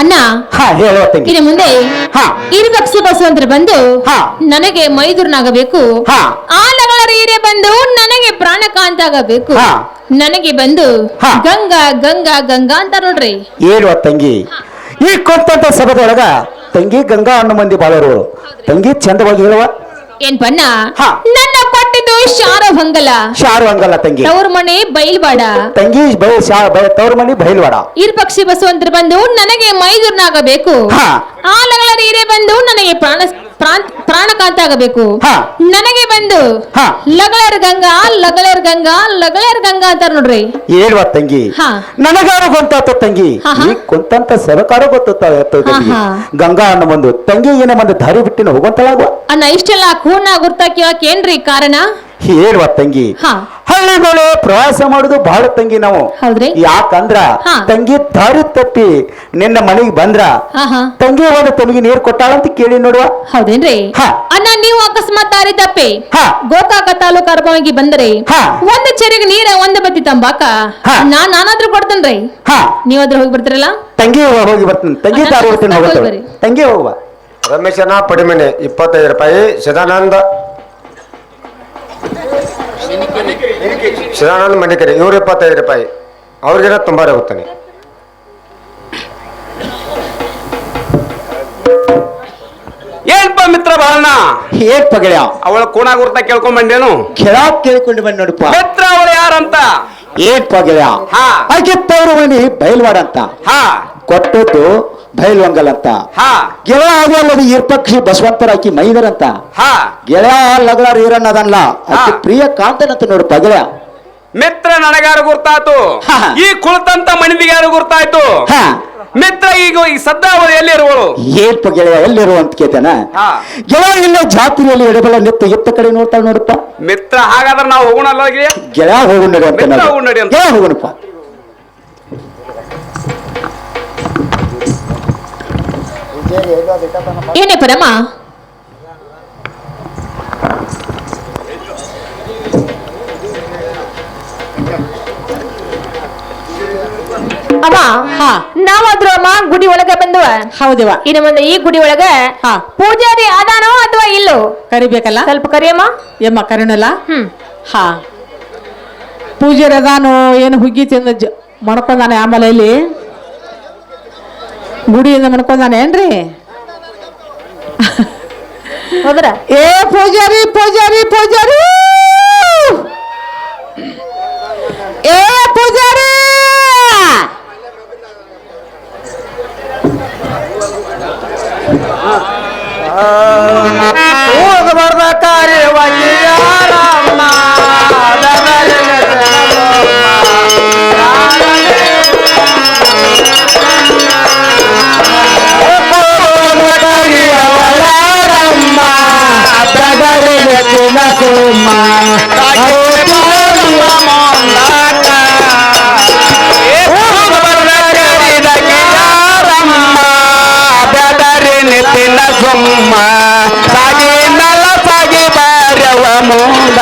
ಅಣ್ಣ ಹಾ ಹೇಳುವ ತಂಗಿ ಇನ್ನು ಮುಂದೆ ಹಾ ಇರುಬಕ್ಷ ಬಸವಂತರ ಬಂದು ಹಾ. ನನಗೆ ಮೈದೂರ್ನಾಗಬೇಕು ಹಾ. ಆ ನಗಳ ಬಂದು ನನಗೆ ಪ್ರಾಣಕಾಂತ ಆಗಬೇಕು ಹಾ. ನನಗೆ ಬಂದು ಹಾ. ಗಂಗಾ ಗಂಗಾ ಗಂಗಾ ಅಂತ ನೋಡ್ರಿ ಹೇಳುವ ತಂಗಿ ಈ ಕೊಂತಂತ ಸಭದೊಳಗ ತಂಗಿ ಗಂಗಾ ಅನ್ನೋ ಮಂದಿ ಬಾಳರು ತಂಗಿ ಚಂದವಾಗಿ ಹೇಳುವ ಏನ್ ಬಣ್ಣ ಹಾ. ನನ್ನ ಶಾರ ಶಾರವಂಗಲ ಶಾರು ಹಂಗಲ್ಲ ತಂಗಿ. ತವ್ರ ಮನೆ ಬೈಲ್ವಾಡ. ತಂಗಿ ತವ್ರ ಮನೆ ಬೈಲ್ವಾಡ. ಇರುಪಕ್ಷಿ ಬಸವಂತರ ಬಂದು ನನಗೆ ಮೈದೂರ್ನಾಗಬೇಕು. ಲಗಳ ಹಿರಿಯ ಬಂದು ನನಗೆ ಪ್ರಾಣ್- ಪ್ರಾಣಕಾಂತ ಆಗಬೇಕು ಹಾ. ನನಗೆ ಬಂದು. ಲಗಳರ್ ಗಂಗಾ ಲಗಳರ್ ಗಂಗಾ ಲಗಳರ್ ಗಂಗಾ ಅಂತಾರ ನೋಡ್ರಿ ಹೇಳುವ ತಂಗಿ ಹಾ. ನನಗಾರು ಗೊತ್ತಾತ ತಂಗಿ ಕೊಂತಂತ ಸರಕಾರ ಗೊತ್ತ. ಗಂಗಾ ಅನ್ನೋ ಒಂದು ತಂಗಿ ಏನೋ ಒಂದು ದಾರಿ ಬಿಟ್ಟಿನ ಹೋಗುವಂತಳಾಗುವ ಅಣ್ಣ ಇಷ್ಟೆಲ್ಲ ಕೂರ್ಣ ಗುರ್ತ ಕೇಳಕ್ ಏನ್ರಿ ಕಾರಣ ಹೇಳುವ ತಂಗಿ ಹಾ. ಹಳ್ಳಿಗಳು ಪ್ರವಾಸ ಮಾಡುದು ಬಹಳ ತಂಗಿ ನಾವು. ಹೌದ್ರಿ? ಯಾಕಂದ್ರ ಹಾ. ತಂಗಿ ದಾರಿ ತಪ್ಪಿ ನಿನ್ನ ಮನೆಗೆ ಬಂದ್ರ ಹಾ ಹಾ ತಂಗಿ ಒಂದು ತಮಗೆ ಕೊಟ್ಟಾಳ ಅಂತ ಕೇಳಿ ನೋಡುವ. ಹೌದೇನ್ರಿ? ಹಾ. ಅಣ್ಣ ನೀವು ಅಕಸ್ಮಾತ್ ದಾರಿ ತಪ್ಪಿ ಹಾ. ಗೋಕಾಕ ತಾಲೂಕು ಅರ್ಬವಾಗಿ ಬಂದ್ರೆ. ಹಾ. ಒಂದ್ ಚೆರಿಗೆ ನೀರ ಒಂದ್ ಬತ್ತಿ ತಂಬಾಕ? ಹಾ. ನಾನ್ ನಾನಾದ್ರೂ ಕೊಡ್ತೇನ್ರಿ. ಹಾ. ಅದ್ರ ಹೋಗಿ ಬರ್ತೀರಲ್ಲ? ತಂಗಿ ಹೋಗಿ ಬರ್ತೀನಿ. ತಂಗಿ ದಾರಿ ಹೋಗ್ತೀನಿ ಹೋಗ್ತಾಳೆ. ತಂಗಿ ಹೋಗುವ. ರಮೇಶನ ಪಡಿಮನೆ ಇಪ್ಪತ್ತೈದು ರೂಪಾಯಿ ಸದಾನಂದ. ಸದಾನಂದ ಮಣಿಕರಿ ಇವ್ರು ಇಪ್ಪತ್ತೈದು ರೂಪಾಯಿ. ಅವ್ರಿಗೆಲ್ಲ ತುಂಬ ಹೋಗ್ತಾನೆ ಏನ್ಪ ಮಿತ್ರ ಬಾಳಣ್ಣ ಏನ್ ಪಗೆಯ ಅವಳ ಕೋಣ ಗುರ್ತ ಕೇಳ್ಕೊಂಡ್ ಬಂದೇನು? ಕೆಳಗ್ ಕೇಳಿಕೊಂಡು ಬಂದ್ ನೋಡಪ್ಪ. ಮಿತ್ರ ಅವಳು ಯಾರಂತ? ಏನ್ ಪಗೆಯ ಹಾ. ಅಜಿತ್ ಅವರು ಮನಿ ಬಯಲ್ವಾಡ ಅಂತ. ಹಾ. ಕೊಟ್ಟದ್ದು ಬಯಲ್ವಂಗಲ್ ಅಂತ ಹಾ. ಗೆಳೆಯ ಆಗೋಲ್ಲದು ಇರ್ಪಕ್ಷಿ ಬಸವಂತರ ಆಕಿ ಮೈದರ್ ಅಂತ ಹಾ. ಗೆಳೆಯ ಲಗಳಾರ ಈರಣ್ಣ ಅದನ್ಲ ಹಾ. ಪ್ರಿಯ ಅಂತ ನೋಡು ಪಗಲ. ಮಿತ್ರ ನನಗಾರು ಗುರ್ತಾಯ್ತು. ಈ ಕುಳಿತಂತ ಮನಿದಿಗೆ ಯಾರು ಗುರ್ತಾಯ್ತು? ಹಾ. ಮಿತ್ರ ಈಗ ಈ ಎಲ್ಲಿರುವಳು? ಅವಳು ಎಲ್ಲಿ ಇರುವಳು ಏನ್ಪ ಗೆಳೆಯ ಎಲ್ಲಿರುವ ಅಂತ ಕೇತನ. ಗೆಳೆಯ ಇಲ್ಲ ಜಾತ್ರೆಯಲ್ಲಿ ಎಡಬಲ ನಿತ್ತ ಎತ್ತ ಕಡೆ ನೋಡ್ತಾಳೆ ನೋಡಪ್ಪ. ಮಿತ್ರ ಹಾಗಾದ್ರೆ ನಾವು ಹೋಗೋಣ ಹೋಗಿ ಗೆಳೆಯ ಹೋಗೋಣ ಅಂತ. ಅಂತ. ಹೋಗೋಣಪ್ಪ. ಏನೇ ಪರಮ? ಅಮ್ಮ ಹಾ. ನಾವಾದ್ರೂ ಅಮ್ಮ ಗುಡಿ ಒಳಗೆ ಬಂದವ? ಹೌದವ ಇನ್ನು ಮುಂದೆ ಈ ಗುಡಿ ಒಳಗೆ ಹಾ. ಪೂಜಾರಿ ಅದಾನೋ ಅಥವಾ ಇಲ್ಲೋ? ಕರಿಬೇಕಲ್ಲ? ಸ್ವಲ್ಪ ಕರಿಯಮ್ಮ. ಎಮ್ಮ ಕರಣಲ್ಲ ಹ್ಮ್. ಹಾ. ಪೂಜಾರಿ ಅದಾನು ಏನು ಹುಗ್ಗಿ ತಿಂದ ಜ ಮಣ್ಕೊಂದಾನೆ ಆಮೇಲೆ ಇಲ್ಲಿ ಗುಡಿಯಿಂದ ಮಣ್ಕೊಂದಾನೆ ಏನ್ರಿ? ಹೋದ್ರ? ಏ ಪೂಜಾರಿ ಪೂಜಾರಿ ಪೂಜಾರಿ! ಏ ಪೂಜಾರಿ! ಹೋಗಬಾರ್ದ ಸೊಮ್ಮ. ಸಾಗಿ ನಲ ಸಾಗಿ ಬಾರವ ಮೂಡ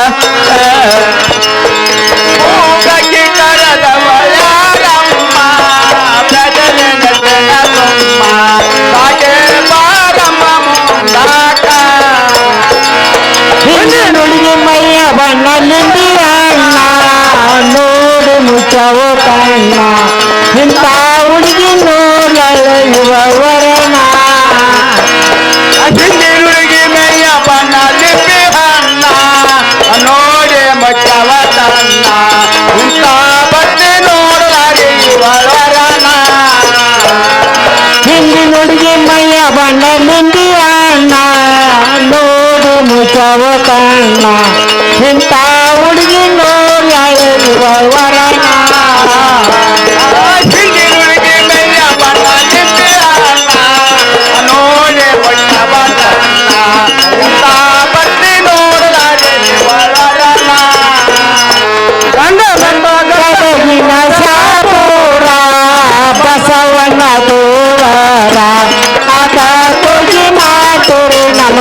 ಇಂಥ ಹುಡುಗಿ ನೋಡಳೆಯುವ ವರಣ ಹಿಂದಿರುಗಿ ಮೇಯ ಬಣ್ಣ ಲಿಪಿ ಹಣ್ಣ ನೋಡಿ ಮಚ್ಚವ ತನ್ನ ಇಂಥ ಬಟ್ಟೆ ನೋಡಲಾಗಿ ವರಣ ಹಿಂದಿ ನುಡಿಗೆ ಮೈಯ ಬಣ್ಣ ನಿಂದಿಯ ನೋಡು ಮುಚ್ಚವು ಕಣ್ಣ ಇಂಥ ಹುಡುಗಿ ನೋಡಳೆಯುವ ವರಣ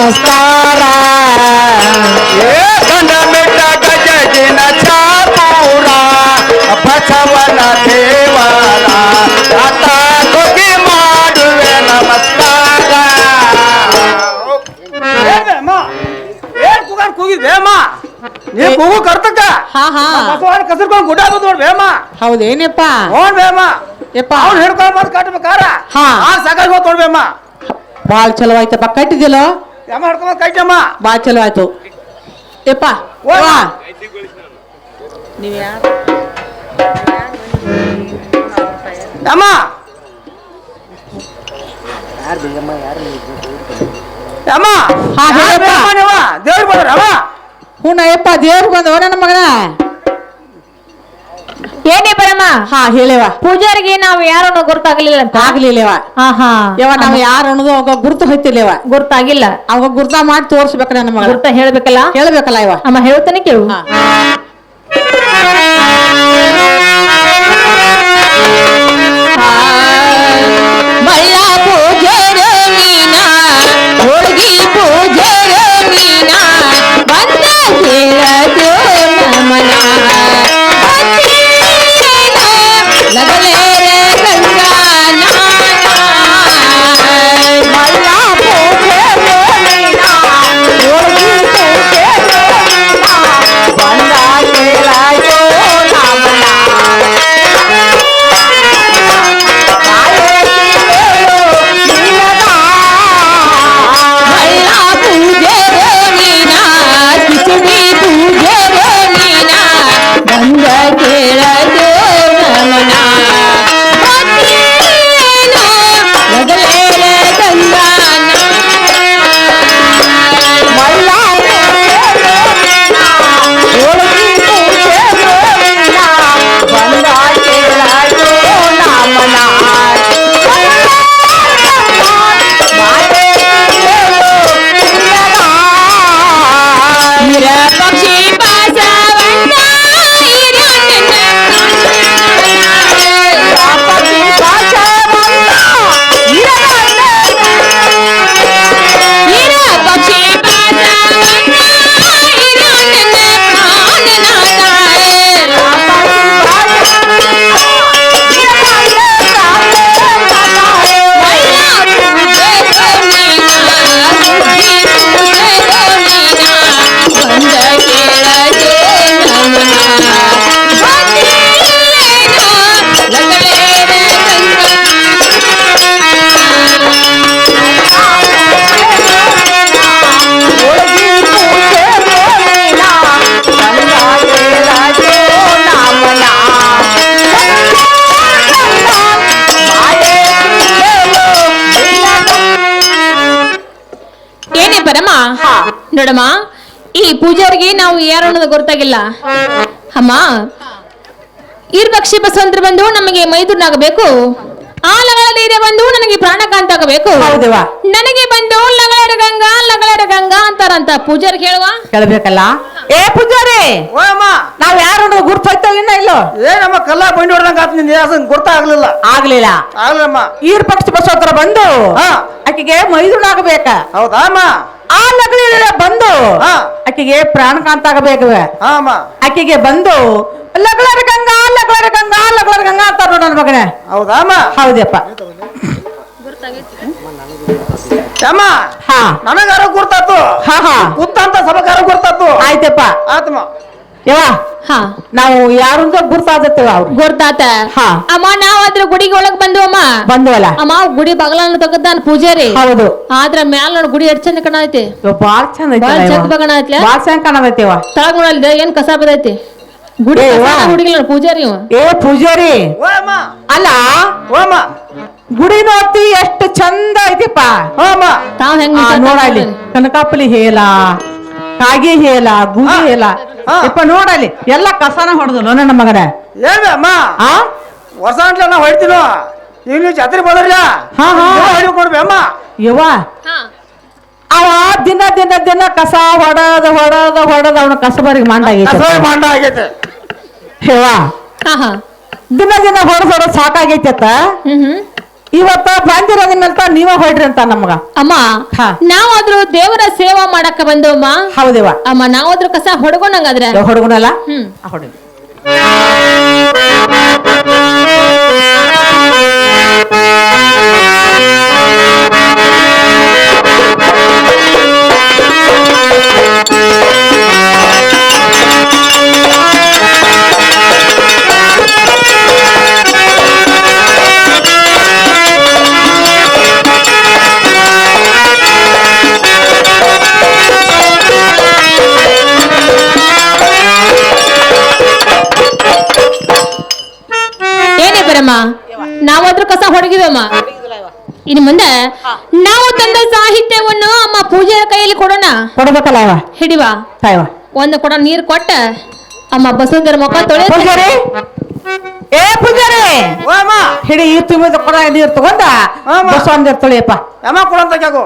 వస్తారా ఏ కొండ బిడ్డ గజగిన చాపూరా బసవన దేవారా తాతకి మాడువే నమస్కారా ಕೂಗಿದ್ವೇಮಾ ನೀನ್ ಕೂಗು ಕರ್ತಕ ಬಸವಾನ ಕಸರ್ಕೊಂಡ್ ಗುಡ್ಡಾಗೋದು ನೋಡ್ ವೇಮ ಹೌದೇನಪ್ಪ ನೋಡ್ ವೇಮ ಯಪ್ಪ ಅವ್ನು ಹಿಡ್ಕೊಂಡ್ ಬಂದು ಕಟ್ಬೇಕಾರ ಹಾ ಸಾಕಾಗಿ ಹೋಗ್ತೋಡ್ಬೇಮ್ಮ ಬಾಳ್ ಚಲೋ ಆಯ್ತಪ್ಪ ಕಟ್ಟಿದಿಲ್ಲ ಯಮ್ಮ ಹಿಡ್ಕೊಂಡ್ ಬಂದ್ ಕಟ್ಟಮ್ಮ ಬಾಳ್ ಚಲೋ ಆಯ್ತು. ಯಪ್ಪ ಓ. ಯವ್ವ. ನೀವ್ ಯಾರು? ಯಮ್ಮ ಯಮ್ಮ ಹಾ, ಹೇಳಪ್ಪ. ದೇವ್ರ ಬಂದ್ರ ಅಮ್ಮ ಹೂನ ಯಪ್ಪ ದೇವ್ರಿಗೆ ಬಂದವ ನನ್ನ ಮಗನ? ಏನೇ ಪರಮ. ಹಾ ಹೇಳೇವ. ಪೂಜಾರಿಗೆ ನಾವು ಯಾರನ್ನು ಗುರ್ತಾಗ್ಲಿಲ್ಲ ಅಂತ? ಆಗ್ಲಿಲ್ಲವ. ಹಾ ಹಾ. ಯವ ನಾವ್ ಯಾರು ಅನ್ನೋದು ಅವಾಗ ಗುರುತು ಹೋಯ್ತಿಲ್ಲವ? ಗುರ್ತಾಗಿಲ್ಲ. ಅವಾಗ ಗುರ್ತ ಮಾಡಿ ತೋರ್ಸ್ಬೇಕ ನನ್ನ ಮಗ ಗುರ್ತ ಹೇಳ್ಬೇಕಲ್ಲ? ಹೇಳ್ಬೇಕಲ್ಲ ಇವ ಅಮ್ಮ ಹೇಳ್ತಾನೆ ಕೇಳು. ಹಾ. ಮಳ್ಳ ಪೂಜಾರ ಅನ್ನೋದು ಗೊತ್ತಾಗಿಲ್ಲ? ಅಮ್ಮ ಈರ್ಭಕ್ಷಿ ಬಸವಂತರ ಬಂದು ನಮಗೆ ಮೈದುನಾಗಬೇಕು ಆ ಲಗಳ ಧೈರ್ಯ ಬಂದು ನನಗೆ ಪ್ರಾಣಕಾಂತ ಆಗಬೇಕು. ನನಗೆ ಬಂದು ಲಗಳರ ಗಂಗಾ ಲಗಳರ ಗಂಗಾ ಅಂತಾರಂತ ಪೂಜಾರಿ ಕೇಳುವ? ಕೇಳ್ಬೇಕಲ್ಲ? ಏ ಪೂಜಾರಿ ಓ ಅಮ್ಮ. ನಾವ್ ಯಾರು ಗುರ್ತಾಯ್ತಾ ಗುರ್ತು ಇನ್ನ ಇಲ್ಲೋ? ಏ ನಮ್ಮ ಕಲ್ಲ ಬಂಡಿ ಹೊಡ್ದಂಗ ಆತ್ ನಿನ್ ಗೊತ್ತಾಗ್ಲಿಲ್ಲ ಆಗ್ಲಿಲ್ಲ. ಆಗ್ಲಮ್ಮ ಈರ್ ಪಕ್ಷ ಬಸವತ್ರ ಬಂದು ಆಕೆಗೆ ಮೈದುನಾಗಬೇಕ ಹೌದಾ ಅಮ್ಮ? ಆ ನಗಲಿ ಬಂದು ಆಕೆಗೆ ಪ್ರಾಣ ಪ್ರಾಣಕಾಂತ ಆಗಬೇಕು ಅಮ್ಮ ಆಕಿಗೆ ಬಂದು ಲಗ್ಲರ್ ಗಂಗಾ ಲಗ್ಲರ್ ಗಂಗಾ ಲಗ್ಲರ್ ಗಂಗಾ ಅಂತಾರ ನೋಡ ನನ್ನ ಮಗನೇ. ಹೌದಾ ಅಮ್ಮ? ಹೌದಪ್ಪ. ಅಮ್ಮ ಹಾ. ನನಗಾರ ಗುರ್ತಾತು ಹಾ ಹಾ. ಕೂತಂತ ಸಭಕಾರ ಗುರ್ತಾತು ಆಯ್ತಪ್ಪ. ಆತ್ಮ. ಯವ್ವ. ಹಾ. ನಾವು ಯಾರು ಗುರ್ತಾದತ್ತೇವ ಅವ್ರು. ಗುರ್ತಾತ. ಹಾ. ಅಮ್ಮ ನಾವ್ ಅದ್ರ ಗುಡಿಗೆ ಒಳಗ್ ಬಂದು ಅಮ್ಮ. ಬಂದವಲ್ಲ? ಅಮ್ಮ ಗುಡಿ ಬಗಲನ್ನು ನಾನು ಪೂಜಾರಿ. ಹೌದು. ಆದ್ರ ಮ್ಯಾಲ ನೋಡ್ ಗುಡಿ ಎಷ್ಟ್ ಚಂದ ಕಾಣೈತಿ ಬಾಳ್ ಚಂದ ಬಾಳ್ ಐತಲ್ಲ ಚಂದ ಇವ. ಬಾಳ ಬಾಳ್ ಚಂದ ಕಾಣದೈತಿವ ತಳಗ್ ನೋಡಲ್ದ ಏನ್ ಕಸ ಬದೈತಿ ಗುಡಿ ಹುಡುಗಿಲ್ಲ ಪೂಜಾರಿ ಏ ಪೂಜಾರಿ. ಓ ಅಮ್ಮ. ಅಲ್ಲ ಓ ಅಮ್ಮ. ಗುಡಿ ನೋಡ್ತಿ ಎಷ್ಟು ಚಂದ ಐತಿಪ್ಪ. ಓಮ ಅಮ್ಮ. ತಾವ್ ಹೆಂಗ್ ನೋಡಲಿ. ಕನಕಾಪಲಿ ಹೇಲ ಕಾಗಿ ಹೇಲ ಗುಡಿ. ಹೇಲ. ಇಪ್ಪ ನೋಡಲ್ಲಿ ಎಲ್ಲ ಕಸನ ಹೊಡೆದಲ್ಲ ನನ್ನ ಮಗನ. ಏನ್ ಅಮ್ಮ? ಆ? ವರ್ಷ ಅಂಟ್ಲ ನಾ ಹೊಡಿತೀನೋ? ಈಗ ನೀವು ಜಾತ್ರೆ ಬಂದ್ರಲ್ಲ ಹಾ, ಹಾ. ಹೊಡಿಕೊಡ್ಬಿ ಅಮ್ಮ ಯವ್ವ ಹಾ. ಅವ ದಿನ ದಿನ ದಿನ ಕಸ ಹೊಡದ ಹೊಡದ ಹೊಡದ ಅವನ ಕಸಬರಿಗೆ ಮಂಡಾಗೈತೆ ಕಸವೆ ಮಾಂಡ ಆಗೈತೆ. ಯವ್ವ ಹಾ ಹಾ. ದಿನ ದಿನ ಹೊಡೆದ ಹೊಡೋದು ಸಾಕಾಗೈತೆ ಅತ್ತ? ಹ್ಮ್ ಹ್ಮ್. ಇವತ್ತ ಬಂದಿರೋದಿನಂತ ನೀವ ಹೊಡ್ರಿ ಅಂತ ನಮಗ. ಅಮ್ಮ ಹಾ. ನಾವಾದ್ರೂ ದೇವರ ಸೇವಾ ಮಾಡಕ್ಕ ಬಂದವಮ್ಮ? ಹೌದೇವ ಅಮ್ಮ ನಾವಾದ್ರೂ ಕಸ ಹೊಡ್ಕೊಂಡಂಗಾದ್ರೆ? ಹೊಡ್ಗೊಂಡಲ್ಲ ಹ್ಮ್. ಹೊಡಿ ಕೊಡ್ಬೇಕಲ್ಲ ಅವ ಹಿಡಿವಾ. ತಾಯವ. ಒಂದು ಕೊಡ ನೀರು ಕೊಟ್ಟ ಅಮ್ಮ ಬಸವಂತರ ಮುಖ ತೊಳೆ ಪೂಜಾರಿ? ಏ ಪೂಜಾರಿ? ಓ ಅಮ್ಮ. ಹಿಡಿ ಈ ತುಂಬಿದ ಕೊಡ ನೀರು ತಗೊಂಡ ಅಮ್ಮ. ಬಸವಂದಿರ್ ತೊಳಿಯಪ್ಪ. ಅಮ್ಮ ಕೊಡಂತ ಕ್ಯಾಗೋ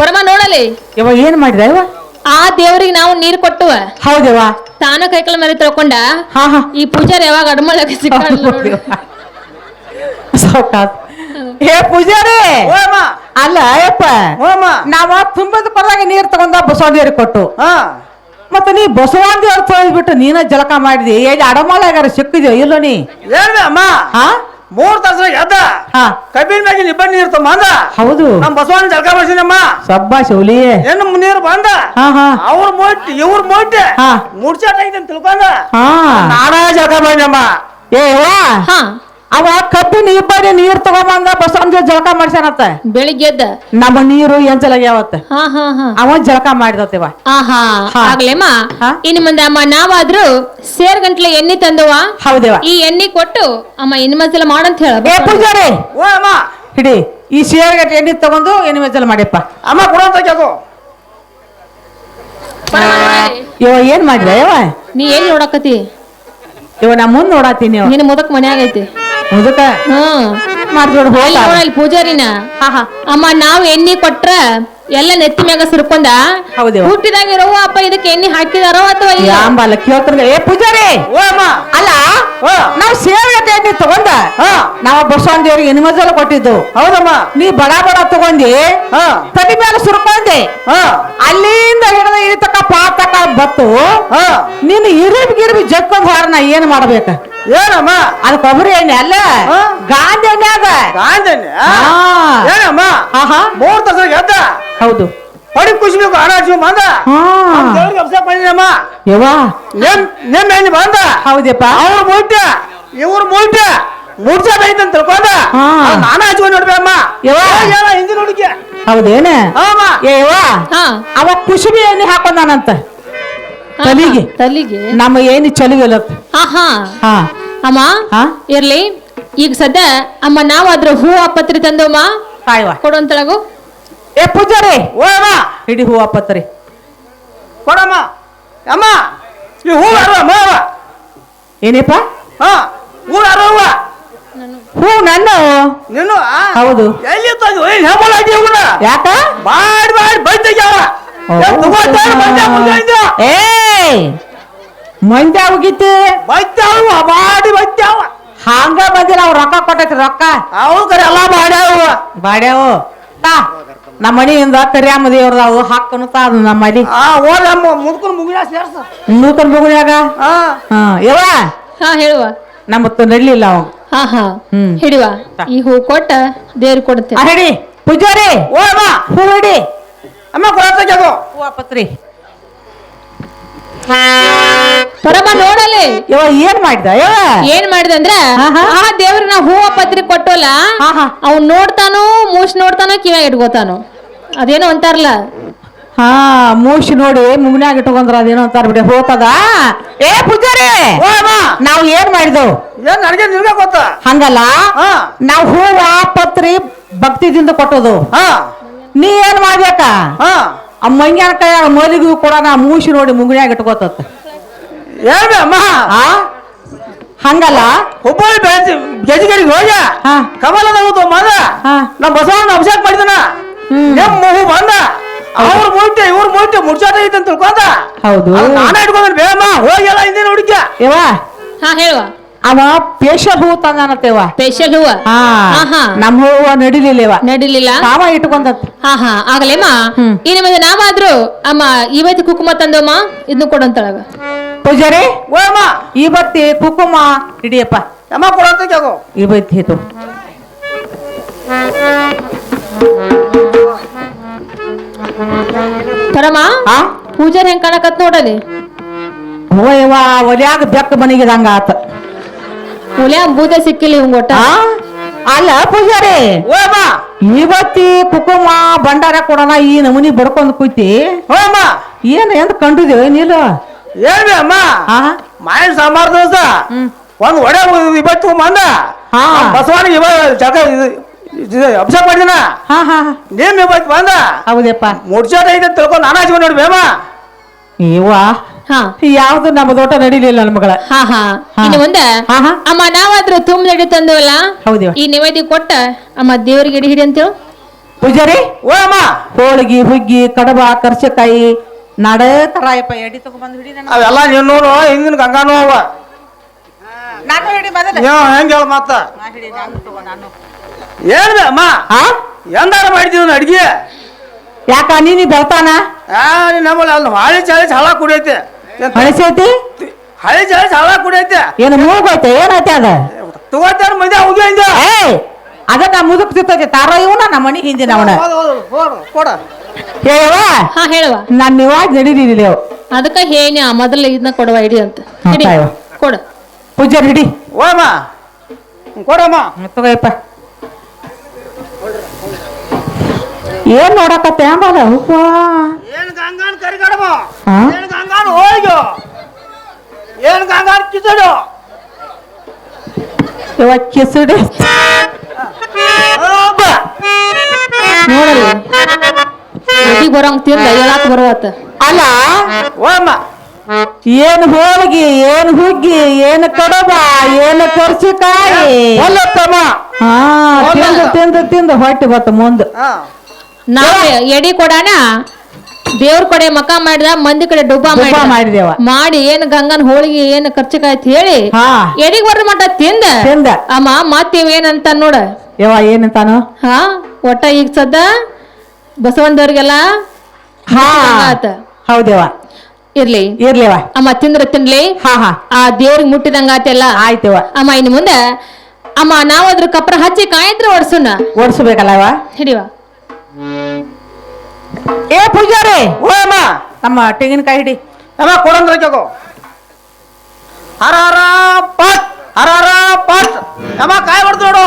ಪರಮ ನೋಡಲಿ. ಇವ ಏನ್ ಮಾಡಿದ ಇವ ಆ ದೇವರಿಗೆ ನಾವು ನೀರು ಕೊಟ್ಟುವ. ಹೌದವ ತಾನ ಕೈಕಲ ಮೇಲೆ ತಿಳ್ಕೊಂಡ ಹಾ ಹಾ. ಈ ಪೂಜಾರಿ ಯಾವಾಗ ಅಡಮಳಕ್ಕೆ ಸಿಕ್ಕ ಸಾವ್ಕಾಸ್. ಏ ಪೂಜಾರಿ! ಓ ಅಮ್ಮ ಅಲ್ಲ ಅಮ್ಮ ನಾವ ತುಂಬದ ಕೊಡದಾಗ ನೀರ್ ತಗೊಂಡ ಬಸವಂದಿಯರಿಗೆ ಕೊಟ್ಟು. ಹಾ. ಮತ್ತೆ ನೀ ಅವ್ರ ತೊಳೆದ್ಬಿಟ್ಟು ನೀನ ಜಲಕ ಮಾಡಿದಿ. ಎಲ್ಲಿ ಅಡಮಾಲಾಗಾರ ಸಿಕ್ಕಿದ್ಯೋ ಇಲ್ಲೋ ನೀ? ಅಮ್ಮ? ಹಾ? ಮೂರ್ ತಾಸ ಎದ್ದ? ಹಾ. ಕಬ್ಬಿನ ಮ್ಯಾಗಿನ ನೀರ್ ತಮ್ಮ ಅಂದ ಹೌದು. ನಮ್ ಬಸವಣ್ಣ ಜಳಕ ಮಾಡಿಸಿನಮ್ಮ ಸಬ್ಬಾ ಶೌಲಿ ಏನು ನೀರು ಬಂದ? ಹಾ ಹಾ. ಅವ್ರ ಮೊಟ್ಟಿ ಇವ್ರ ಮೊಟ್ಟಿ? ಹಾ. ಮುಡ್ಚಾಟ ಐತೆ ಅಂತ ತಿಳ್ಕೊಂಡ? ಹಾ. ಜಲಕ ಜಳಕ ಮಾಡಿನಮ್ಮ ಏ ಹಾ. ಅವ ಕಬ್ಬಿನ ಇಬ್ಬರಿ ನೀರ್ ತಗೊಂಬಂದ ಬಸವಂಜ ಜಳಕ ಮಾಡ್ಸ್ಯಾನತ್ತ ಬೆಳಿಗ್ಗೆ ಎದ್ದ? ನಮ್ಮ ನೀರು ಏನ್ ಹಾ ಹಾ ಹಾ. ಅವ ಜಳಕ ಮಾಡಿದತ್ತೇವ. ಆಹಾ ಹಾ. ಆಗ್ಲೇಮ್ಮ? ಹಾ. ಇನ್ನು ಮುಂದೆ ಅಮ್ಮ ನಾವಾದ್ರೂ ಸೇರ್ ಗಂಟ್ಲೆ ಎಣ್ಣೆ ತಂದವ? ಹೌದೇವ. ಈ ಎಣ್ಣೆ ಕೊಟ್ಟು ಅಮ್ಮ ಇನ್ ಮಸಲ ಮಾಡಂತ ಹೇಳ ಏ ಪೂಜಾರಿ ಓ ಅಮ್ಮ. ಹಿಡಿ ಈ ಶೇರ್ಗಟ್ಟೆ ಎಣ್ಣೆ ತಗೊಂಡು ಎಣ್ಣೆ ಮೆಚ್ಚಲ್ ಮಾಡಿಪ್ಪ ಅಮ್ಮ ಕೊಡಂತ ಕ್ಯಾಗೋ ಇವ ಏನ್ ಮಾಡಿದ ಇವ ನೀ ಏನ್ ನೋಡಕತಿ ಇವ ನಾ ಮುಂದ್ ನೋಡಾತೀನಿ ಇವ. ನಿನ್ನ ಮುದಕ್ ಮನ್ಯಾಗ ಐತಿ. ಮುದುಕ? ಹ್ಮ್. ಮಾಡ್ದೋಡ್ ಅಲ್ಲಿ ಹೋಗ ನೋಡಲ್ಲಿ ಪೂಜಾರಿನ. ಅಮ್ಮ ನಾವ್ ಎಣ್ಣೆ ಕೊಟ್ರ ಎಲ್ಲ ನೆತ್ತಿ ಮ್ಯಾಗ ಸುರ್ಕೊಂಡ? ಹೌದೇವ. ಹುಟ್ಟಿದಾಗ ಇರವ ಅಪ್ಪ ಇದಕ್ಕೆ ಎಣ್ಣೆ ಹಾಕಿದಾರೋ ಅಥವಾ ಇಲ್ಲ? ಯಾಂಬಲ್ಲ ಕೇಳ್ತಾರ ಏ ಪೂಜಾರಿ! ಓ ಅಮ್ಮ. ಅಲ್ಲ ಹಾ. ನಾವ್ ಸೇವೆ ಎಣ್ಣೆ ತಗೊಂಡ? ಹಾ. ನಾವ ಬಸವನ್ ದೇವ್ರಿಗೆ ಎಣ್ಣೆ ಮಜಲ ಕೊಟ್ಟಿದ್ದು. ಹೌದಮ್ಮ. ನೀ ಬಡ ಬಡ ತಗೊಂಡಿ ಹಾ. ತಡಿ ಮೇಲೆ ಸುರ್ಕೊಂಡೆ. ಹಾ. ಅಲ್ಲಿಂದ ಹಿಡಿದ ಇಳಿತಕ್ಕ ಪಾತಕ ಬತ್ತು ಹಾ. ನೀನು ಇರಿಬಿ ಗಿರಿಬಿ ಜಕ್ಕೊಂಡ್ ಹಾರ ನಾ ಏನ್ ಮಾಡ್ಬೇಕ? ಏನಮ್ಮ? ಅದು ಕೊಬ್ಬರಿ ಎಣ್ಣೆ ಅಲ್ಲ. ಗಾಂಧಿ ಎಣ್ಣೆ ಅದ. ಗಾಂಧಿ ಹಾ. ಏನಮ್ಮ? ಆಹಾ. ಮೂರ್ ತಾಸ ಎದ್ದ? ಹೌದು. ಹೊಡಿ ಕುಸ್ಬೇಕು ಅನಾಜು ಬಂದ? ಹಾ. ದೇವ್ರಿಗೆ ಅಭಿಷೇಕ ಯವ್ವಾ? ನಿಮ್ ನಿಮ್ ಹೆಣ್ಣು ಬಂದ? ಹೌದಪ್ಪ ಅವ್ರ ಮುಟ್ಟ ಇವ್ರ ಮುಟ್ಟ ಮುಡ್ಚಾಟ ಐತೆ ಅಂತ ತಿಳ್ಕೊಂಡ? ನಾನ ಹಚ್ಕೊಂಡ್. ನೋಡಿಕೆ. ಹಿಂದಿನ? ಅವ ಕುಸುಬಿ ಎಣ್ಣೆ ಹಾಕೊಂಡಾನಂತ. ತಲಿಗೆ. ತಲಿಗೆ. ನಮ್ಮ ಏನು ಚಲಿಗಲ್ಲ ಹಾ ಹಾ ಹಾ. ಅಮ್ಮ ಹಾ? ಇರ್ಲಿ. ಈಗ ಸದ್ಯ ಅಮ್ಮ ನಾವ್ ಅದ್ರ ಹೂ ಪತ್ರಿ ತಂದವಮ್ಮ? ಕಾಯ್ವ ಕೊಡುವಂತಳಗು ಏ ಪೂಜಾರಿ ಓ ಅಮ್ಮ ಹಿಡಿ ಹೂವ ಪತ್ರಿ. ಕೊಡಮ್ಮ. ಅಮ್ಮ ಈ ಹೂ ಯಾರು ಅಮ್ಮ? ಅವ ಏನಪ್ಪ? ಹಾ. ಹೂ ಯಾರು ಅವ ಹೂ ನನ್ನ? ನೀನು ಆ? ಹೌದು. ಎಲ್ಲಿ ತಂದು ಏನ್ ಹೆಮ್ಮಲಾಗಿ ಹೂನ ಯಾಕ? ಬಾಡ್ ಬಾಡ್ ಬೈತಾವ ಓ. ಏ ಮಂದಿ ಹೋಗಿತ್ತು ಬೈತಾವ ಬಾಡಿ ಬೈತಾವ ಹಂಗ ಬಂದಿಲ್ಲ ಅವ್ರು ರೊಕ್ಕ ಕೊಟ್ಟೈತಿ ರೊಕ್ಕ. ಅವ್ರು ಕರೆ ಎಲ್ಲ ಮಾಡ್ಯಾವ ಬಾಡ್ಯಾವು. ತಾ ನಮ್ಮ ಮನೆಯಿಂದ ಕರಿಯಮ್ಮ ದೇವ್ರದಾವು ಹಾಕನು ತಾ ಅದು ನಮ್ಮ ಮನೆ. ಆ ಓದಮ್ಮ ಮುದ್ಕೊಂಡು ಮುಗಿನ ಸೇರ್ಸ. ನೂತನ ಬಗುಳ್ಯಾಗ ಹಾ. ಹಾ ಯವ್ವ? ಹಾ ಹೇಳುವ. ನಮ್ಮತ್ತು ನಡ್ಲಿಲ್ಲ ಅವ. ಹಾ ಹಾ. ಹ್ಮ್. ಹಿಡಿವ. ಈ ಹೂ ಕೊಟ್ಟ ದೇವ್ರಿಗೆ ಕೊಡುತ್ತೆ ಆ ಹಿಡಿ. ಪೂಜಾರಿ. ಓ ಬಾ. ಹೂ ಹಿಡಿ ಅಮ್ಮ ಕೊಡತ್ತಕ್ಕಾಗೋ ಹೂವ ಪತ್ರಿ. ಪರಮ ನೋಡಲಿ. ಯವ್ವ ಏನ್ ಮಾಡಿದ ಯವ್ವ? ಏನ್ ಮಾಡಿದ ಅಂದ್ರ ಹಾ, ಹಾ. ಆ ದೇವ್ರ ನಾವು ಹೂವ ಪತ್ರಿ ಕೊಟ್ಟೋಲ್ಲ ಆಹಾ. ಅವ್ನ್ ನೋಡ್ತಾನೋ ಮೂಸ್ ನೋಡ್ತಾನೋ ಕಿವ ಇಟ್ಕೋತಾನೋ ಅದೇನೋ ಅಂತಾರಲ್ಲ. ಹಾ ಮೂಸಿ ನೋಡಿ ಮುಗ್ನ್ಯಾಗ ಇಟ್ಕೊಂಡ್ರ ಅದೇನೋ ಅಂತಾರ ಬಿಡಿ ಹೋತದ? ಏ ಪೂಜಾರಿ ಓ ಅಮ್ಮ. ನಾವ್ ಏನ್ ಮಾಡಿದೆವು ಏನ್ ನನಗೆ ನಿನ್ಗೆ ಗೊತ್ತ? ಹಂಗಲ್ಲ? ಹಾ. ನಾವ್ ಹೂವ ಪತ್ರಿ ಭಕ್ತಿದಿಂದ ಕೊಟ್ಟೋದು. ಹಾ. ನೀ ಏನ್ ಮಾಡ್ಬೇಕ? ಹಾ. ಆ ಮಂಗ್ಯಾನ ಕೈಯಾಗ ಮಲಿಗೂ ಕೂಡ ನಾ ಮೂಸಿ ನೋಡಿ ಮುಗ್ನ್ಯಾಗ ಇಟ್ಕೋತತ್ತ. ಹೇಳ್ಬೆ ಅಮ್ಮ. ಆ? ಹಂಗಲ್ಲ? ಹುಬ್ಬಳ್ಳಿ ಬೆಳೆಸಿ ಗೆಜಿಗರಿಗೆ ಹೋಗ. ಹಾ. ಕಮಲದ ಮಗ? ಮದ ಹಾ. ನಮ್ಮ ಬಸವಣ್ಣ ಅಭಿಷೇಕ ಮಾಡಿದನ? ಹ್ಮ್. ಮೂ ಬಂದ? ಅವ್ರ ಮೂಟೆ ಇವ್ರ ಮೂಟೆ ಮುಡ್ಚಾಟ ಐತೆ ಅಂತ ತಿಳ್ಕೊಂಡ? ಹೌದು. ನಾನೇ ಇಟ್ಕೊಂಡ್ ಬೇಮ್ಮ ಹೋಗಿಲ್ಲ ಹಿಂದಿನ ಹುಡುಗ ಯವ್ವ. ಹಾ ಹೇಳುವ. ಅವ ಪೇಶಭೂತ ನಮ್ಮ ಹೂವ ಹಾ ಹಾ, ಹಾ. ನಮ್ ಹೂವ ನಡಿಲಿಲ್ಲವ. ನಡಿಲಿಲ್ಲ. ತಾವ ಇಟ್ಕೊಂತ ಹಾ ಹಾ ಆಗಲೇಮ್ಮ. ಈ ಇನ್ನು ನಾವಾದ್ರು ಅಮ್ಮ ಇವತ್ತು ಕುಕುಮ ತಂದೋಮ್ಮ ಇದನ್ನು ಕೊಡಂತಳಗ. ಪೂಜಾರಿ ಓ ಅಮ್ಮ ಈ ಬತ್ತಿ ಕುಕುಮ ಹಿಡಿಯಪ್ಪ. ಅಮ್ಮ ಕೊಡಂತ ಈ ಬತ್ತಿ ಇದು. ತರಮ್ಮ ಹಾ ಪೂಜಾರಿ ಹೆಂಗ್ ಕಾಣಕತ್ ನೋಡಲಿ? ಹೂವ ಇವ ಒಲ್ಯಾಗ ಬೆಕ್ಕ ಮನಿಗಿದಂಗ ಆತ ಹುಲಿಯ ಬೂದೆ ಸಿಕ್ಕಿಲ್ಲ ಇವ್ ಒಟ್ಟ? ಅಲ್ಲ ಪೂಜಾರಿ ಓ ಅಮ್ಮ. ಇವತ್ತಿ ಕುಕುಮ ಭಂಡಾರ ಕೊಡೋಣ ಈ ನಮೂನಿ ಬಡ್ಕೊಂಡ್ ಕೂತಿ. ಹೋಮ ಏನ ಏನ್ ಎಂತ ಕಂಡಿದೇವ ನೀನು ಏನ್ರಿ ಅಮ್ಮ? ಆ? ಮೈ ಸಾಂಬಾರ್ ದೋಸ ಒಂದ್ ಒಡೆ ಇವತ್ತು ಮಂದ. ಹಾ. ಬಸವನ ಇವ ಜಗ ಅಭಿಷೇಕ ಮಾಡಿದಿನ. ಹಾ ಹಾ ಹಾ. ನಿಮ್ ಇವತ್ತು ಬಂದ? ಹೌದಪ್ಪ. ಮುಡ್ಸೋದ ಐತೆ ತಿಳ್ಕೊಂಡು ನಾನಾ ಜೀವ ನೋಡಿ ಬೇಮ ಇವ ಯಾವ್ದು ನಮ್ಮ ತೋಟ ನಡಿಲಿಲ್ಲ ನಮ್ಗಳ ಮಗಳ. ಹಾ ಹಾ. ಹಾ. ಇನ್ನು ಮುಂದೆ ಹಾ, ಹಾ. ಅಮ್ಮ ನಾವಾದ್ರೂ ತುಂಬ ನಡಿ ತಂದವಲ್ಲ? ಹೌದು ಈ ನಿವೇದಿ ಕೊಟ್ಟ ಅಮ್ಮ ದೇವರಿಗೆ ಎಡಿ ಹಿಡಿ ಅಂತೇಳು ಪೂಜಾರಿ ಓ ಅಮ್ಮ. ಹೋಳಿಗೆ ಹುಗ್ಗಿ ಕಡಬ ಕರ್ಸಕಾಯಿ ನಡ ತರಾಯಪ್ಪ ಎಡಿ ತಗೊಂಡ್ಬಂದು ಹಿಡಿ ನನ್ನ ಅವೆಲ್ಲ ನೀನು ನೋಡು ಹಿಂದಿನ ಗಂಗಾನು ಅವ. ನಾನು ಹಿಡಿ ನೀವು ಹೆಂಗೆ ಹೇಳ ಮತ್ತ ಹಿಡಿ ನಾನು ತಗೋ ನಾನು. ಏನ್ ಅಮ್ಮ. ಆ ಎಂದಾರ ಮಾಡಿದ್ದೀವಿ ಅಡ್ಗೆ. ಯಾಕ ನೀನಿ ಬರ್ತಾನ ಆ ನಮ್ಮಲ್ಲಿ ಅಲ್ಲಿ ಹಳಿ ಚಾಳಿ ಹಳ ಕುಡಿಯೈತೆ ಏನ್ ಹಳಸೈತಿ? ಹಳಿ ಸಾಲ ಹಳ ಕುಡಿಯೈತೆ ಏನು ಮೂಗೈತೆ? ಏನೈತೆ ಅದ? ತಗೋತಾರ ಮಂದಿ ಹೋಗಿ ಹಿಂದೆ. ಏಯ್ ಅದ ನಾ ಮುದುಕ್ ತಿತ್ತೈತಿ ತಾರ ಇವನ ನಮ್ಮ ಮನೆ ಹಿಂದಿನ ಅವನ. ಕೊಡು, ಹೇಳವ? ಹಾ ಹೇಳುವ. ನಾನು ನೀವಾಗ ಅವ ಅದಕ್ಕ ಹೇಳಿ ಮೊದಲ ಇದನ್ನ ಕೊಡುವ ಐಡಿ ಅಂತ. ಹಿಡಿ ತಾಯವ್ವ. ಕೊಡು. ಪೂಜಾರಿ ಹಿಡಿ ಓ ಅಮ್ಮ ಕೊಡಮ್ಮ. ತಗೋಯಪ್ಪ. ಏನ್ ನೋಡಕತ್ತೆ? ಅಂಬಲ್ಲ ಉಪ್ಪ ಏನ್ ಗಂಗಾನ್ ಕರಿಗಡಮ ಹಾ? ಏನ್ ಗಂಗಾನ್ ಹೋಯ್ಗು. ಏನ್ ಗಂಗಾನ್ ಕಿಚಡು ಇವ ಕಿಸುಡಿ. ನೋಡಲಿ ಎದಿ ಬರೋಂಗ್ ತಿಂದ ಹೇಳಾಕ ಬರುವತ್ತ. ಅಲ್ಲ. ಓಮ್ಮ. ಏನು ಹೋಳಿಗೆ ಏನ್ ಹುಗ್ಗಿ ಏನ್ ಕಡಬ ಏನ್ ಕರ್ಚಿಕಾಯಿ ಹೊಲತ್ತಮ್ಮ ಹಾ ತಿಂದು ತಿಂದು ತಿಂದು ಹೊಟ್ಟೆ ಬತ್ತ ಮುಂದ್. ನಾವ್ ಎಡಿ ಕೊಡಾನ? ದೇವ್ರ ಕಡೆ ಮಕ ಮಾಡಿದ ಮಂದಿ ಕಡೆ ಡುಬ್ಬ ಡುಬ್ಬ ಮಾಡಿದ. ಮಾಡಿದೇವ. ಮಾಡಿ ಏನ್ ಗಂಗನ್ ಹೋಳಿಗೆ ಏನ್ ಖರ್ಚಕಾಯ್ತು ಅಂತ ಹೇಳಿ ಹಾ. ಎಡಿಗ್ ಬರ್ರ ಮಟ ತಿಂದ. ತಿಂದ. ಅಮ್ಮ ಮತ್ತೇವ್ ಏನಂತ ನೋಡ. ಯವ ಏನಂತಾನು? ಹಾ ಒಟ್ಟ ಈಗ ಸದ್ದ ಬಸವಂದವ್ರಿಗೆಲ್ಲ ಹಾ. ಆತ. ಹೌದೇವ. ಇರ್ಲಿ. ಇರ್ಲಿವ. ಅಮ್ಮ ತಿಂದ್ರ ತಿನ್ಲಿ. ಹಾ ಹಾ. ಆ ದೇವ್ರಿಗೆ ಮುಟ್ಟಿದಂಗ ಆತೆಲ್ಲ ಆಯ್ತವ. ಅಮ್ಮ ಇನ್ನು ಮುಂದೆ ಅಮ್ಮ ನಾವಾದ್ರೂ ಕಪ್ರ ಹಚ್ಚಿ ಕಾಯಿದ್ರೆ ಒಡ್ಸುನ. ಓಡಿಸ್ಬೇಕಲ್ಲವ ಹಿಡಿವ. ಏ ಪೂಜಾರಿ! ಓ ಅಮ್ಮ ನಮ್ಮ ತೆಂಗಿನಕಾಯಿ ಹಿಡಿ. ಅಮ್ಮ ಕೊಡಂದ್ರೆ ಕೇಕೋ ಹರ ಹರ ಪಟ್! ಹರ ಹರ ಪಟ್! ಅಮ್ಮ ಕಾಯಿ ಹೊಡ್ದು ನೋಡು.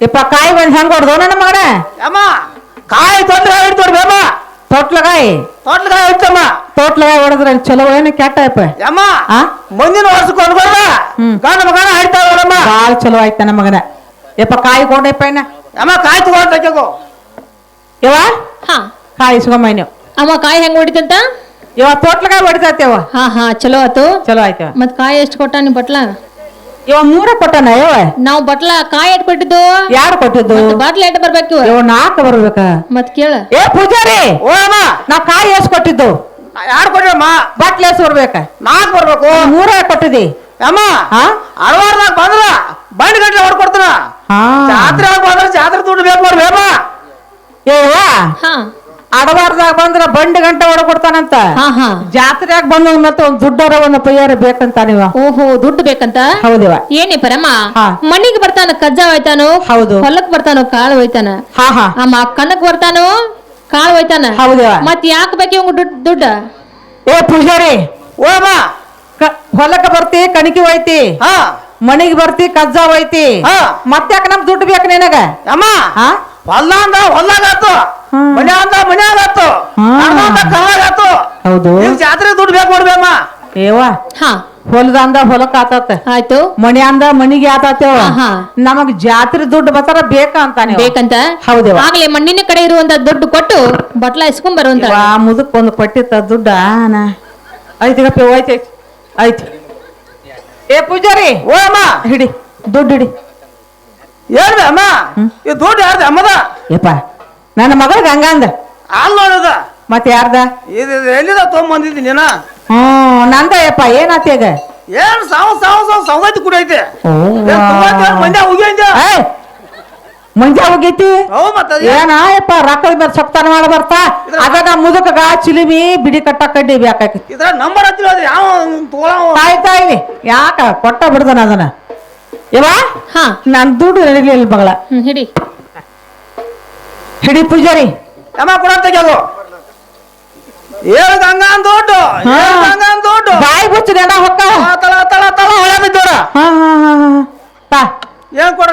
ಯಪ್ಪ ಕಾಯಿ ಬಂದು ಹೆಂಗ್ ಹೊಡ್ದು ನನ್ನ ಮಗನ? ಅಮ್ಮ ಕಾಯಿ ತೊಂದ್ರೆ ಹಿಡ್ದು ನೋಡು ಬೇಮ ತೊಟ್ಲಗಾಯಿ ತೊಟ್ಲಕಾಯಿ ಹಿಡ್ತಮ್ಮ ತೊಟ್ಲಗಾಯಿ ಹೊಡೆದ್ರೆ ಚಲೋ ಏನು ಕೆಟ್ಟ ಯಪ್ಪ ಅಮ್ಮ ಆ? ಮುಂದಿನ ವರ್ಷಕ್ಕೆ ಅನ್ಕೊಂಡ ಹ್ಮ್. ಗಂಡ ಮಗನ ಹಿಡ್ತಾವ ನೋಡಮ್ಮ ಬಾಳ ಚಲೋ ಆಯ್ತ ನನ್ನ ಮಗನ. ಯಪ್ಪ ಕಾಯಿ ಕೊಂಡಪ್ಪ ಇನ್ನ. ಅಮ್ಮ ಕಾಯಿ ತಗೊಂಡ್ರೆ ಕೇಕೋ ಇವ ಹಾ. ಕಾಯಿ ಇಸ್ಕೊಂಬ ನೀವು ಅಮ್ಮ ಕಾಯಿ ಹೆಂಗ್ ಹೊಡಿತಂತ? ಇವ ತೋಟ್ಲಕಾಯಿ ಹೊಡಿತೈತೆವ ಹಾ ಹಾ ಚಲೋ ಆತು. ಚಲೋ ಆಯ್ತವ ಮತ್ ಕಾಯಿ ಎಷ್ಟು ಕೊಟ್ಟ ನಿಮ್ ಬಟ್ಲ? ಇವ ಮೂರ ಕೊಟ್ಟನ ಇವ ನಾವು ಬಟ್ಲ ಕಾಯಿ ಎಟ್ ಕೊಟ್ಟಿದ್ದು? ಯಾರು ಕೊಟ್ಟಿದ್ದು? ಮತ್ತ್ ಬಾಟ್ಲಿ ಎಟ್ ಬರ್ಬೇಕು? ಇವ? ನಾಲ್ಕು ಬರ್ಬೇಕ. ಮತ್ ಕೇಳ. ಏ ಪೂಜಾರಿ ಓ ಅಮ್ಮ ನಾವ್ ಕಾಯಿ ಎಷ್ಟು ಕೊಟ್ಟಿದ್ದು? ಯಾರು ಕೊಡ್ರಮ್ಮ ಬಾಟ್ಲಿ ಎಷ್ಟು ಬರ್ಬೇಕ? ನಾಲ್ಕು ಬರ್ಬೇಕು. ಮೂರ ಕೊಟ್ಟಿದ್ದಿ ಅಮ್ಮ ಹಾ? ಅರವಾರದಾಗ ಬಂದ್ರ ಬಂಡಿ ಗಂಟೆ ಹೊಡ್ಕೊಡ್ತಾನ. ಹಾ. ಜಾತ್ರೆ ಬಂದ್ರ ಜಾತ್ರೆ ದುಡ್ಡು ಬೇಕು ನೋಡ್ರಿ ಅಮ್ಮ ಏ ಹಾ. ಅಡವಾರದಾಗ ಬಂದ್ರ ಬಂಡಿ ಗಂಟೆ ಹೊಡ್ಕೊಡ್ತಾನಂತ ಹಾ ಹಾ. ಜಾತ್ರೆಯಾಗ ಬಂದ ಮತ್ತೆ ಒಂದ್ ದುಡ್ಡರ ಒಂದು ಪಯ್ಯಾರ ಬೇಕಂತ ನೀವ? ಓಹೋ ದುಡ್ಡು ಬೇಕಂತ? ಹೌದಿವ ಏನೇ ಪರಮ? ಹಾ. ಮಣ್ಣಿಗೆ ಬರ್ತಾನ ಕಜ್ಜ ಹೋಯ್ತಾನು? ಹೌದು. ಹೊಲಕ್ ಬರ್ತಾನೋ ಕಾಳು ಹೋಯ್ತಾನ? ಹಾ ಹಾ. ಅಮ್ಮ ಕನಕ್ ಬರ್ತಾನೋ? ಕಾಳು ಹೋಯ್ತಾನ? ಹೌದಿವ ಮತ್ ಯಾಕೆ ಬೇಕು ಇವಂಗ ದುಡ್ಡು ದುಡ್ಡ? ಏ ಪೂಜಾರಿ ಓ ಹೊಲಕ್ಕೆ ಕ- ಹೊಲಕ್ಕ ಬರ್ತಿ ಕಣಕಿ ಹೋಯ್ತಿ? ಹಾ. ಮನಿಗ್ ಬರ್ತಿ ಕಜ್ಜ ಹೋಯ್ತಿ ಹಾ. ಮತ್ತ್ಯಾಕ ನಮ್ ದುಡ್ಡು ಬೇಕು ನಿನಗ? ಅಮ್ಮ ಹಾ? ಹೊಲ ಅಂದ ಹೊಲ್ದಾಗ ಆತು. ಹ್ಮ್. ಮನೆ ಅಂದ ಮನ್ಯಾಗ ಆತು. ಹೌದು. ಜಾತ್ರೆ ದುಡ್ಡು ಬೇಕು ನೋಡ್ರಿ ಅಮ್ಮ. ಏವ ಹಾ. ಹೊಲದಂದ ಹೊಲಕ್ಕ ಆತತ್. ಆಯ್ತು. ಮನೆ ಅಂದ ಮನಿಗೆ ಆತಾತೇವ ಹಾ, ಹಾ. ನಮಗ್ ಜಾತ್ರೆ ದುಡ್ಡು ಬರ್ತಾರ ಬೇಕ ಅಂತಾನೆ ಬೇಕಂತ? ಹೌದು ಆಗ್ಲೇ ಮಣ್ಣಿನ ಕಡೆ ಇರುವಂತ ದುಡ್ಡು ಕೊಟ್ಟು ಬಟ್ಲ ಇಸ್ಕೊಂಡ್ ಬರುವಂತ ವಾ ಮುದಕ್ ಒಂದು ಕೊಟ್ಟಿತ್ತ ದುಡ್ಡ ಆಯ್ತು ಐತಿ ಗಪ್ಪಿ ಹೋಯ್ತು. ಐತಿ ಐತಿ. ಏ ಪೂಜಾರಿ ಓ ಅಮ್ಮ. ಹಿಡಿ ದುಡ್ಡು ಹಿಡಿ. ಹೇಳ್ದೆ ಅಮ್ಮ. ಈ ದುಡ್ಡು ಯಾರ್ದ? ಅಮ್ಮದ? ಯಪ್ಪ ನನ್ನ ಮಗಳಿಗೆ ಹಂಗಂದ ಅಲ್ಲಿ ನೋಡದ? ಮತ್ತೆ ಯಾರ್ದ? ಇದು ಇದು ಎಲ್ಲಿದ ತೊಗೊಂಬಂದಿದ್ದೀನಿ ನೀನ? ಹ್ಮ್ ನಂದ ಯಪ್ಪ ಏನಾತ ಈಗ ಏನ್ ಸಾವು ಸಾವು ಸಾವು ಸೌದತ್ತಿ ಜನ ಮಂದ್ಯ ಹೋಗಿ? ಏಯ್, ಮಂಜ ಹೋಗೈತಿ? ಮತ್ತ ಏನಾಯಪ್ಪ ರೊಕ್ಕದ ಮೇಲೆ ಸಪ್ತಾನ ಮಾಡ ಬರ್ತಾ? ಅದ ಮುದುಕಗ ಚಿಲಿಮಿ ಬಿಡಿ ಕಟ್ಟ ಕಡ್ಡಿ ಬೇಕಾಕಿ ಇದ್ರ ನಂಬರ್ ಯಾವ ತಗೊಳ ಆಯ್ತಾ ಇಲ್ಲಿ ಯಾಕ ಕೊಟ್ಟ ಬಿಡ್ದನ ಅದನ್ನ? ಇವಾ? ಹಾ. ನನ್ ದುಡ್ಡು ನಡಿಲಿಲ್ಲ ಬಗಳ ಹಿಡಿ. ಹಿಡಿ ಪೂಜಾರಿ. ಅಮ್ಮ ಕೊಡ ಏಳು ಬಾಯಿ ಬಿಚ್ಚು ನೆನ ಹೊಕ್ಕ. ತಳ ತಳ ತಳ ಹಾ ಹಾ ಹಾ, ಏನ್ ಕೊಡ